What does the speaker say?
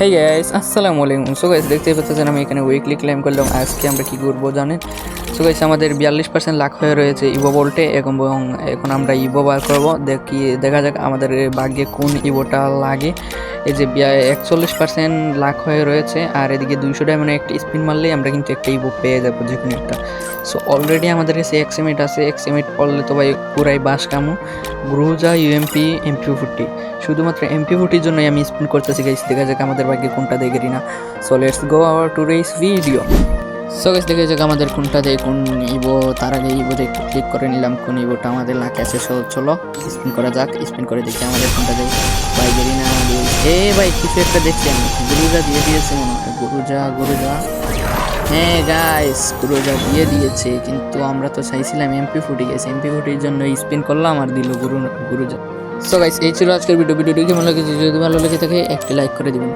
Hey guys আসসালামু আলাইকুম so guys দেখতেই পাচ্ছেন আমি এখানে উইকলি ক্লেম করলাম আজকে আমরা কি করব জানেন? সো গাইস আমাদের বিয়াল্লিশ পার্সেন্ট লাখ হয়ে রয়েছে ইভো বোল্টে এবং এখন আমরা ইভো বার করব। দেখি, দেখা যাক আমাদের ভাগ্যে কোন ইভোটা লাগে। এই যে একচল্লিশ পার্সেন্ট লাখ হয়ে রয়েছে, আর এদিকে দুইশো ডায়মন্ড একটা স্পিন মারলেই আমরা কিন্তু একটা ইভো পেয়ে যাব যে কোনো একটা। সো অলরেডি আমাদের কাছে এক্সিমেট আছে এক্সিমেট পড়লে তো ভাই পুরাই বাস কামু। গ্রুজা ইউএমপি এমপি ফোরটি শুধুমাত্র এমপি ফোরটির জন্যই আমি স্পিন করতেছি গাইস দেখা যাক আমাদের ভাগ্যে কোনটা দেখে না so let's go our two race video so guys দেখে যাক আমাদের কোনটা দেয়, কোন ইবো তার আগে ইভোতে একটু ক্লিক করে নিলাম, কোন ইবোটা আমাদের লাখে আছে। সো চলো স্পিন করা যাক স্পিন করে দেখি আমাদের কোনটা দেয়। ভাই গেরিনা এ ভাই, কিছু একটা দেখছি আমি। গুরুজা দিয়ে দিয়েছে মনে হয়। গুরুজা গুরুজা। হ্যাঁ গাইস গুরুজা দিয়ে দিয়েছে, কিন্তু আমরা তো চাইছিলাম এমপি ফুটি গেছে এমপি ফুটির জন্য স্পিন করলাম আর দিল গুরু, গুরুজা। সো গাইস এই ছিল আজকের ভিডিও ভিডিওটি কেমন লেগেছে? যদি ভালো লেগে থাকে, একটি লাইক করে দিবেন।